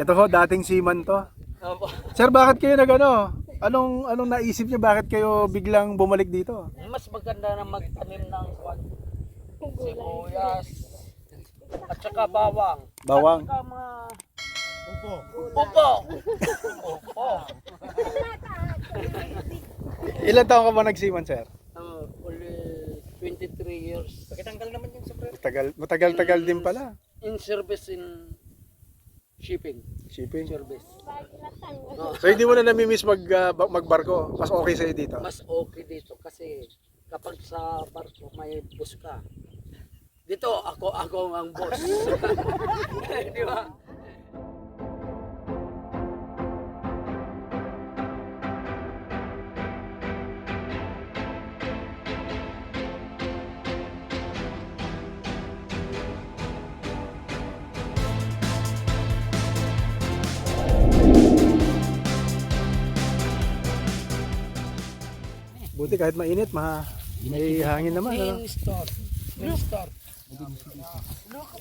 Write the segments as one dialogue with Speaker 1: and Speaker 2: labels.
Speaker 1: Ito ho, dating seaman to.
Speaker 2: Opo.
Speaker 1: Sir, bakit kayo nagano? Anong anong naisip niyo bakit kayo biglang bumalik dito?
Speaker 2: Mas maganda na magtanim ng kwan. Sibuyas. At saka bawang.
Speaker 1: Bawang.
Speaker 2: At saka mga... Upo. Upo. Upo.
Speaker 1: Ilan taon ka ba nagseaman, sir?
Speaker 2: Uh, only 23 years. Pagkatanggal naman yung sa
Speaker 1: Matagal, matagal-tagal din pala.
Speaker 2: In service in shipping.
Speaker 1: Shipping.
Speaker 2: Service. No,
Speaker 1: So hindi mo na namimiss mag, ba- magbarko? Mas okay sa'yo dito?
Speaker 2: mas okay dito kasi kapag sa barko may bus ka. Dito ako ako ang boss. Di ba?
Speaker 1: Buti kahit mainit, ma may hangin naman. Ano?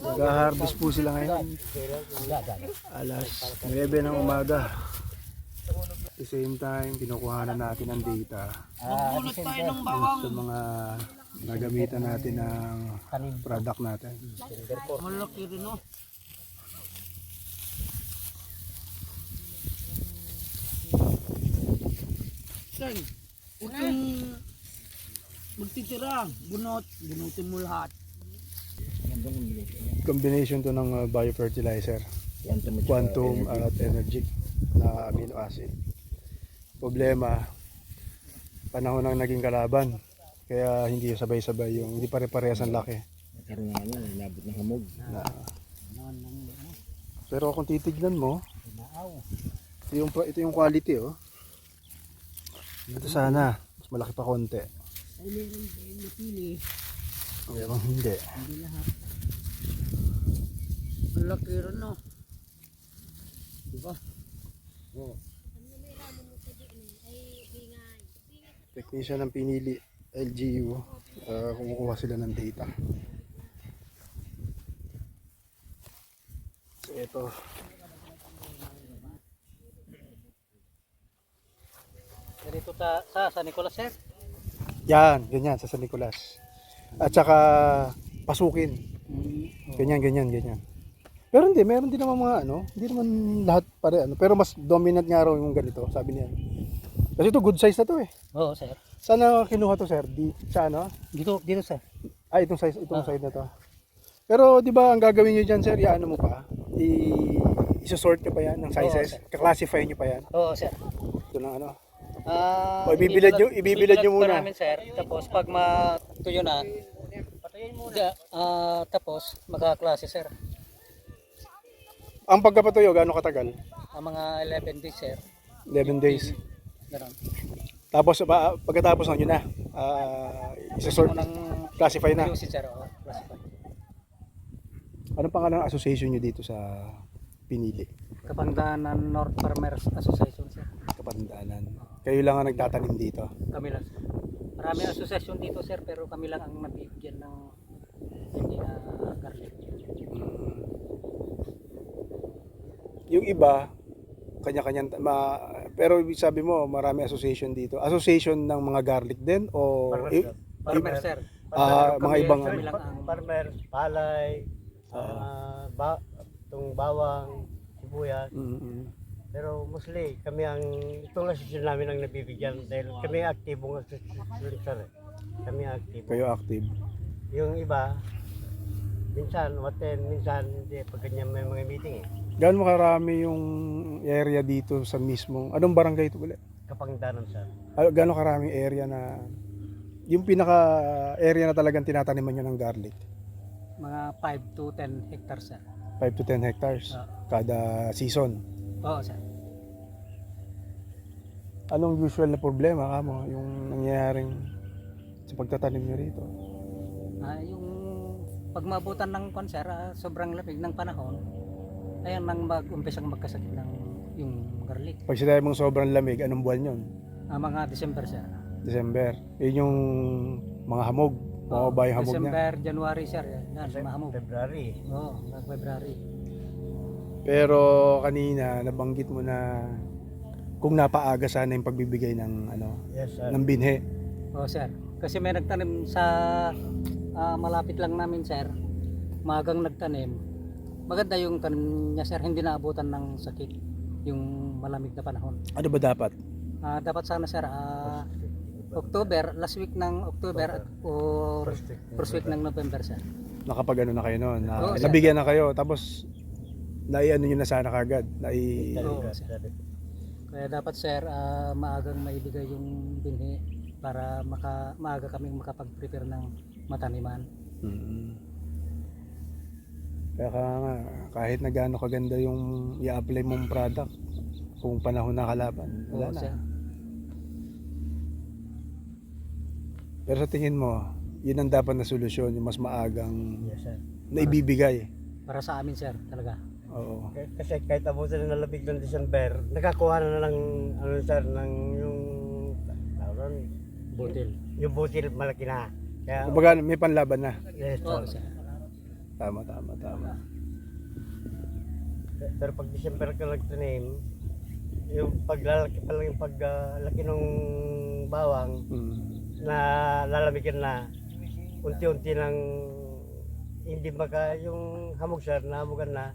Speaker 1: Nag-harvest po sila ngayon. Alas 9 ng umaga. At the same time, kinukuhanan natin ang data
Speaker 2: bawang.
Speaker 1: sa mga nagamitan natin ng product natin.
Speaker 2: Malaki rin oh. Sen, huwag kang magtitira. Bunot. Bunutin mo lahat.
Speaker 1: Combination to ng uh, biofertilizer, quantum at energy na amino acid. Problema, panahon ng naging kalaban. Kaya hindi sabay-sabay yung, hindi pare-parehas ang laki.
Speaker 3: Nagkaroon nga na, inabot ng hamog.
Speaker 1: Na, pero kung titignan mo, ito yung, ito yung quality oh. Ito sana, mas malaki pa konti.
Speaker 2: Ay, meron din napili.
Speaker 1: Pero hindi.
Speaker 2: Hindi lahat. Malaki rin no. Diba?
Speaker 3: Oo.
Speaker 1: Technician ng pinili, LGU, uh, kumukuha sila ng data. So ito,
Speaker 2: Dito ta, sa San Nicolas sir.
Speaker 1: yan, ganyan sa San Nicolas. At saka pasukin. Ganyan, ganyan, ganyan. Pero hindi, meron din naman mga ano, hindi naman lahat pare ano, pero mas dominant nga raw yung ganito, sabi niya. Kasi ito good size na to eh.
Speaker 2: Oo sir.
Speaker 1: Saan na kinuha to sir? Di, sa ano?
Speaker 2: Dito, dito sir.
Speaker 1: Ah, itong size, itong size na to. Pero 'di ba ang gagawin niyo diyan sir, iano mo pa? I isosort niyo pa 'yan ng sizes. Ka-classify niyo pa 'yan.
Speaker 2: Oo sir.
Speaker 1: Ito ng ano.
Speaker 2: Ah,
Speaker 1: O, ibibilad nyo- ibibilad nyo muna.
Speaker 2: namin sir. Tapos pag matuyo na, da, ah, tapos magkaklase sir.
Speaker 1: Ang pagkapatuyo gaano katagal?
Speaker 2: Ang mga 11 days sir.
Speaker 1: 11 days.
Speaker 2: Ganon.
Speaker 1: Tapos ba, pagkatapos ng yun na, ah isosort,
Speaker 2: Unang
Speaker 1: classify na.
Speaker 2: ayusin sir. Oo, classify.
Speaker 1: Anong pangalan ng association niyo dito sa Pinili?
Speaker 2: Kapangdanan North Farmers Association sir.
Speaker 1: Kapandaanan. Kayo lang ang nagtatanim dito.
Speaker 2: Kami lang sir. Marami asosasyon dito sir pero kami lang ang nabibigyan ng hindi na garlic.
Speaker 1: Mm. Yung iba, kanya-kanyang ma, pero ibig sabi mo marami association dito. Association ng mga garlic din o i-
Speaker 2: Farmer sir.
Speaker 1: ah, mga ibang
Speaker 2: kami
Speaker 1: ano?
Speaker 2: lang ang
Speaker 3: Farmer, palay,
Speaker 1: Oo.
Speaker 3: ah, ba, itong bawang, sibuyas.
Speaker 1: Mm, mm.
Speaker 3: Pero mostly kami ang, itong asosyon namin ang nabibigyan dahil kami asosyon sir. eh. Kami ang aktibo.
Speaker 1: Kayo active.
Speaker 3: Yung iba, minsan waten, minsan hindi. Pag ganyan may mga meeting eh.
Speaker 1: Gaano karami yung area dito sa mismong, anong barangay ito ulit?
Speaker 3: Kapangdanan sir.
Speaker 1: Ah, Gaano karaming area na, yung pinaka area na talagang tinataniman nyo ng garlic?
Speaker 2: mga 5 to 10 hectares sir.
Speaker 1: 5 to 10 hectares
Speaker 2: Ah.
Speaker 1: kada season.
Speaker 2: Oo sir.
Speaker 1: Anong usual na problema kamo yung nangyayaring sa pagtatanim nyo rito?
Speaker 2: Ah, yung pag mabutan ng kwan sir, ah, sobrang lamig ng panahon, ayan nang mag-umpisang magkasakit ng yung garlic.
Speaker 1: Pag sinabi mong sobrang lamig, anong buwan yun?
Speaker 2: Ah, mga December sir.
Speaker 1: December. Yun yung mga hamog. Mga
Speaker 2: Oo,
Speaker 1: babayang hamog na.
Speaker 2: December, January sir. Yan, yan mahamog.
Speaker 3: February.
Speaker 2: Oo, hanggang February.
Speaker 1: Pero kanina nabanggit mo na kung napaaga sana yung pagbibigay ng ano
Speaker 3: Yes, sir.
Speaker 1: ng binhe.
Speaker 4: Oo sir. Kasi may nagtanim sa ah, malapit lang namin sir. Magang nagtanim. Maganda yung tanim niya sir. Hindi naabutan ng sakit. Yung malamig na panahon.
Speaker 1: Ano ba dapat?
Speaker 4: Ah, dapat sana sir ah, October, last week ng October at or
Speaker 3: First week.
Speaker 4: first week ng November sir.
Speaker 1: Nakapag ano na kayo noon? Na,
Speaker 4: Oo, sir.
Speaker 1: nabigyan na kayo tapos naiano nyo na sana kagad. Nai,
Speaker 4: Oo, sir. Kaya dapat sir, ah, maagang maibigay yung binhi para maka, maaga kaming makapag-prepare ng mataniman.
Speaker 1: Mm. Kaya ka nga, kahit na gaano kaganda yung i-apply mong product, kung panahon na kalaban, wala
Speaker 4: Oo,
Speaker 1: na.
Speaker 4: sir.
Speaker 1: Pero sa tingin mo, yun ang dapat na solusyon, yung mas maagang
Speaker 3: Yes, sir.
Speaker 1: na ibibigay.
Speaker 4: Para sa amin sir, talaga.
Speaker 1: Oo.
Speaker 3: K- Kasi kahit abutin na labig ng December, nakakuha na ng, ano sir, ng yung, tawag
Speaker 4: Butil.
Speaker 3: yung butil malaki na. Kaya,
Speaker 1: Kumbaga, may panlaban na.
Speaker 3: yes,
Speaker 4: Oo,
Speaker 3: sir.
Speaker 4: sir.
Speaker 1: Tama, tama, tama.
Speaker 3: Pero pag December ka nagtanim, yung paglalaki pa lang yung paglaki ng bawang,
Speaker 1: Mm.
Speaker 3: na lalamigan na unti-unti nang hindi maka yung hamog sir na hamogan na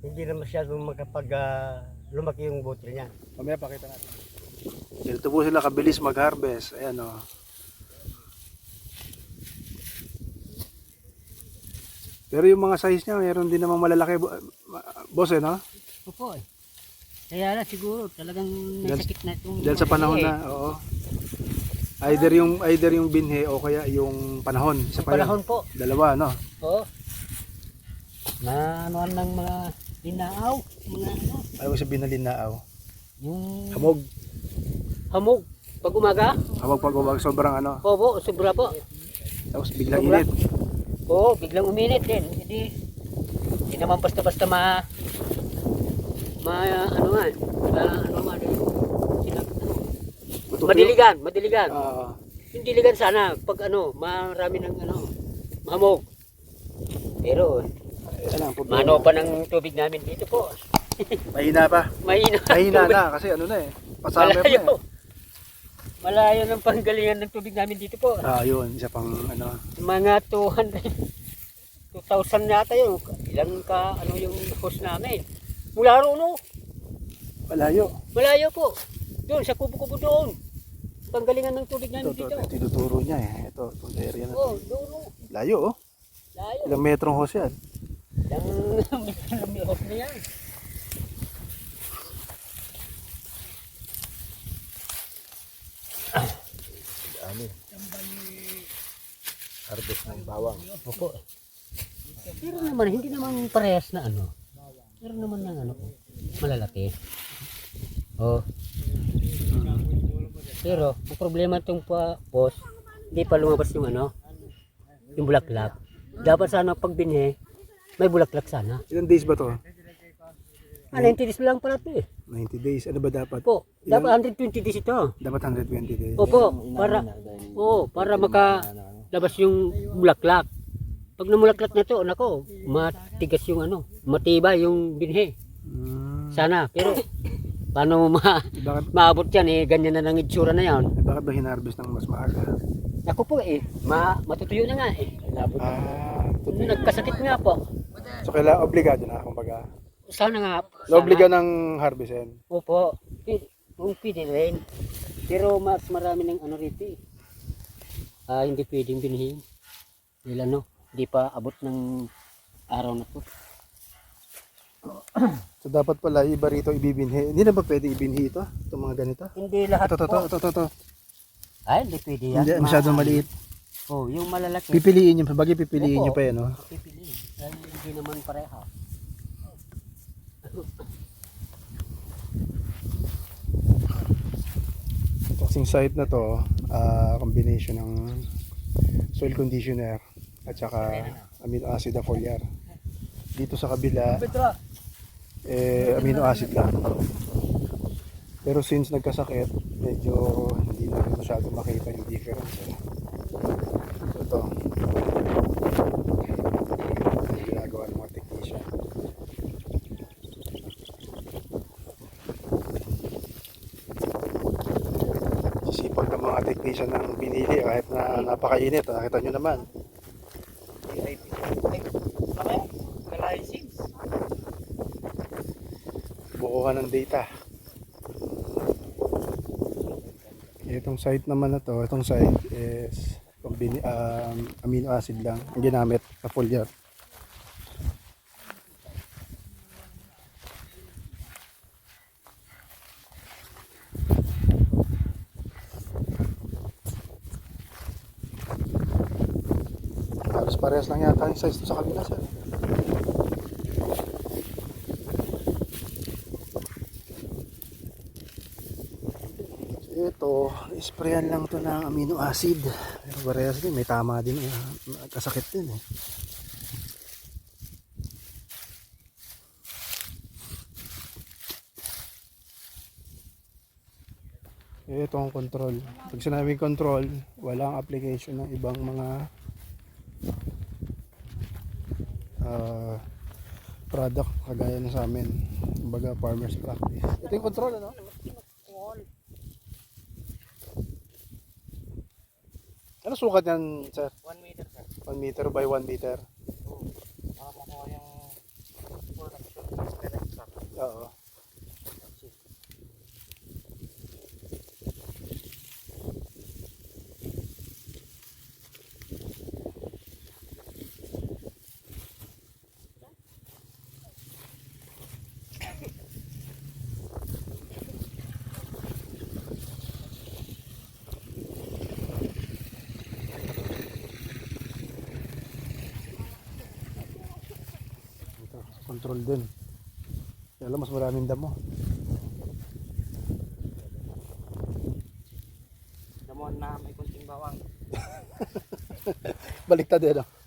Speaker 3: hindi na masyadong makapag ah, lumaki yung butil niya.
Speaker 1: Mamaya pakita natin. Ganito po sila kabilis mag-harvest. Ayan o. Pero yung mga size niya, mayroon din namang malalaki. bo- ma- Boss eh, no?
Speaker 4: Opo eh. Kaya lang siguro talagang may
Speaker 1: Dahil-
Speaker 4: sakit na itong
Speaker 1: Dahil sa panahon na, oo. Either yung either yung binhe o kaya yung panahon. Isa pa yun.
Speaker 4: panahon po.
Speaker 1: Dalawa, no?
Speaker 4: Oo. Na anuan ng mga dinaaw, mga ano,
Speaker 1: Ayaw sabihin na linaaw.
Speaker 4: yung
Speaker 1: Hamog.
Speaker 4: hamog. Pag umaga,
Speaker 1: Hamog pag umag sobrang ano.
Speaker 4: opo, sobra po.
Speaker 1: Tapos biglang
Speaker 4: Sobra.
Speaker 1: init.
Speaker 4: Oo, biglang uminit din. Hindi, hindi naman basta-basta ma, ma, ano nga, ma, ano nga, ano, ano, madiligan, madiligan.
Speaker 1: Ah,
Speaker 4: Yung diligan sana, pag ano, marami ng ano, mahamog. Pero,
Speaker 1: problema.
Speaker 4: mano pa ng tubig namin dito po.
Speaker 1: Mahina pa.
Speaker 4: Mahina.
Speaker 1: Mahina na kasi ano na eh. Pasama na
Speaker 4: Malayo.
Speaker 1: eh.
Speaker 4: Malayo ng panggalingan ng tubig namin dito po.
Speaker 1: Ah, yun. Isa pang ano.
Speaker 4: Mga 200, 2,000 yata yun. Ilang ka, ano yung hose namin. Mula roon, no?
Speaker 1: Malayo.
Speaker 4: Malayo po. Doon, sa kubo-kubo doon. Panggalingan ng tubig namin
Speaker 1: ito,
Speaker 4: dito.
Speaker 1: ito, tinuturo niya eh. Ito, itong area na.
Speaker 4: Oh, doon, no?
Speaker 1: Layo oh.
Speaker 4: Layo.
Speaker 1: Ilang metrong hose yan.
Speaker 4: Ilang may hose na yan.
Speaker 1: Harvest ng bawang.
Speaker 4: Opo. Pero naman, hindi naman parehas na ano. Pero naman ng ano, malalaki. Oh. Pero, ang problema itong pa, boss, hindi pa lumabas yung ano, yung bulaklak. Dapat sana pag binhe, may bulaklak sana.
Speaker 1: Ilang days ba to?
Speaker 4: Ah, 90 days lang pala ito eh.
Speaker 1: 90 days. Ano ba dapat?
Speaker 4: Opo, dapat 120 days ito.
Speaker 1: Dapat 120 days.
Speaker 4: Opo, para, oo, para maka labas yung bulaklak. Pag namulaklak na to, nako, matigas yung ano, matibay yung binhe.
Speaker 1: Hmm.
Speaker 4: Sana, pero paano ma
Speaker 1: Bakit,
Speaker 4: maabot yan eh, ganyan na ng itsura na yan.
Speaker 1: eh, bakit ba hinarvest ng mas maaga?
Speaker 4: Ako po eh, ma matutuyo na nga eh.
Speaker 1: Ah.
Speaker 4: Nagkasakit nga po.
Speaker 1: So kailangan obligado na kumbaga.
Speaker 4: Sana nga.
Speaker 1: Naobliga ng harvestin.
Speaker 4: Opo, Pi- kung pwede rin. Pero mas marami ng ano rito eh. Ah, hindi pwedeng binhin. Dahil ano, hindi pa abot ng araw na to.
Speaker 1: So dapat pala iba rito ibibinhi. Hindi na ba pwede ibinhi ito? Itong mga ganito?
Speaker 4: Hindi lahat
Speaker 1: Ito, ito,
Speaker 4: po.
Speaker 1: ito, ito, ito.
Speaker 4: Ay, hindi pwede yan.
Speaker 1: Hindi, masyadong
Speaker 4: Ma-
Speaker 1: maliit.
Speaker 4: Oh, yung malalaki.
Speaker 1: Pipiliin nyo, bagay pipiliin
Speaker 4: Opo.
Speaker 1: nyo pa yan, no?
Speaker 4: Pipili. Hindi naman pareha.
Speaker 1: Kasing site na to, ah, combination ng soil conditioner at saka amino acid na foliar. Dito sa kabila, eh, amino acid lang. Pero since nagkasakit, medyo hindi na rin masyado makita yung difference. Eh. So ito, yung ginagawa ng mga technician. kapag technician ng binili kahit na napakainit, nakita nyo naman. Buko ka ng data. Itong site naman na to, itong site is um, amino acid lang ang ginamit sa foliar. Parehas lang yata yung size sa kabila sir. Ito, sprayan lang to ng amino acid. Pero parehas din, may tama din. Uh, kasakit din eh. Ito ang control. Pag sinabing control, walang application ng ibang mga ah, product kagaya na sa amin. Kumbaga farmers practice. Ito yung control ano? Ano sukat yan, sir?
Speaker 5: 1 meter sir.
Speaker 1: 1 meter by 1 meter.
Speaker 5: Makakuha yung production director.
Speaker 1: Oo. Ito, control din. Kaya lang mas maraming damo.
Speaker 5: Damon na may kunting bawang.
Speaker 1: Baliktad eh, no?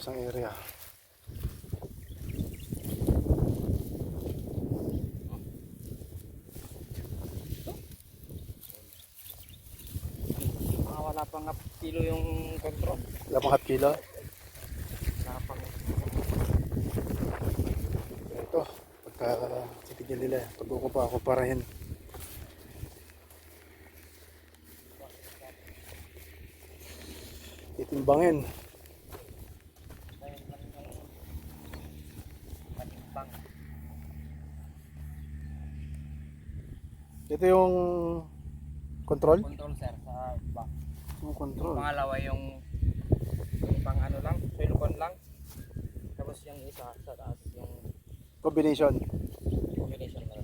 Speaker 1: Isang area.
Speaker 5: Mga wala pang half kilo yung control.
Speaker 1: Wala pang half kilo.
Speaker 5: Wala pang
Speaker 1: Ito, pagka titigil nila, pag kukupa ako para yan. Itimbangin. Ito yung control?
Speaker 5: Control sir sa iba.
Speaker 1: Yung control.
Speaker 5: Pangalawa yung yung pang ano lang, silicone lang. Tapos yung isa sa taas yung
Speaker 1: Combination.
Speaker 5: combination na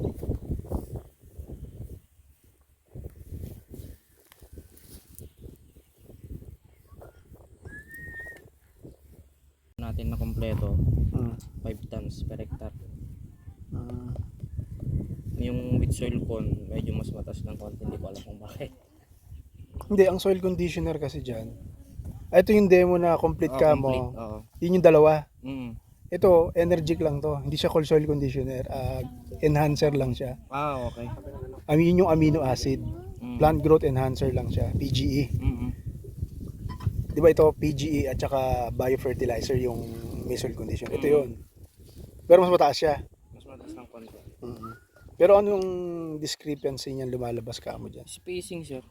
Speaker 5: natin na kompleto
Speaker 1: Hmm.
Speaker 5: 5 tons per hectare
Speaker 1: Hmm.
Speaker 5: Yung with soil con medyo mas matas ng konti hindi ko alam kung bakit
Speaker 1: Hindi, ang soil conditioner kasi dyan. Ito yung demo na complete
Speaker 5: Oo,
Speaker 1: ka
Speaker 5: complete,
Speaker 1: mo. Yun yung dalawa.
Speaker 5: mm.
Speaker 1: Ito, Energic lang to. Hindi siya called soil conditioner. ah, enhancer lang siya.
Speaker 5: ah okay
Speaker 1: I mean, yun yung amino acid.
Speaker 5: mm.
Speaker 1: Plant growth enhancer lang siya. PGE.
Speaker 5: Mm-mm.
Speaker 1: Di ba ito, PGE at saka biofertilizer yung may soil condition. Ito
Speaker 5: Mm.
Speaker 1: yun. Pero mas mataas siya.
Speaker 5: mas matas ng konti
Speaker 1: Mhm. Pero anong discrepancy niyan lumalabas ka mo dyan?
Speaker 5: spacing sir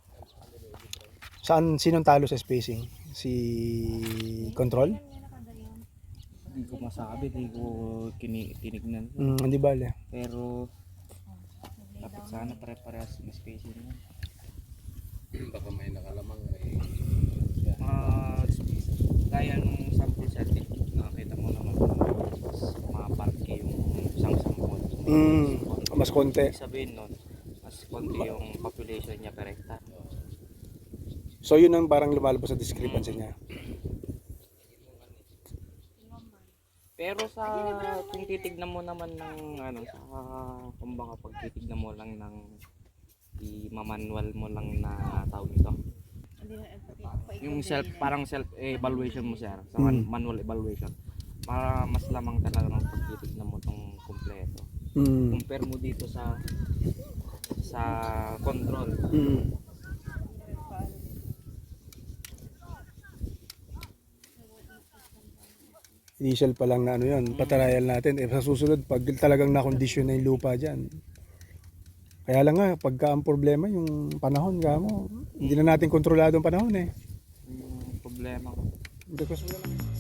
Speaker 1: Saan, sinong talo sa spacing? Si control?
Speaker 5: hindi ko masabi hindi ko kini tinignan
Speaker 1: Mm, hindi bale.
Speaker 5: pero dapat sana pare-parehas yung spacing niya
Speaker 6: Baka may nakalamang may
Speaker 5: uh, gaya nung sample setting nakita mo naman mas maparke yung isang sampol
Speaker 1: Mm, mas konti.
Speaker 5: Ibig sabihin nun mas konti yung population niya per hectare
Speaker 1: So yun ang parang lumalabas sa discrepancy niya.
Speaker 5: Pero sa kung titignan mo naman ng ano sa kumbaga pag titignan mo lang ng i-manual mo lang na tawag ito. Yung self parang self evaluation mo sir sa man-
Speaker 1: Mm.
Speaker 5: manual evaluation. Para mas lamang talaga ng pag titignan mo tong kumpleto.
Speaker 1: Mm.
Speaker 5: Compare mo dito sa sa control.
Speaker 1: Mm. Initial pa lang na ano yun, patarial natin. Eh, sa susunod, pag talagang nakondisyon na yung lupa dyan. Kaya lang nga, pagka ang problema, yung panahon, mo, hindi na natin kontrolado ang panahon eh.
Speaker 5: Yung problema ko.
Speaker 1: Because wala lang.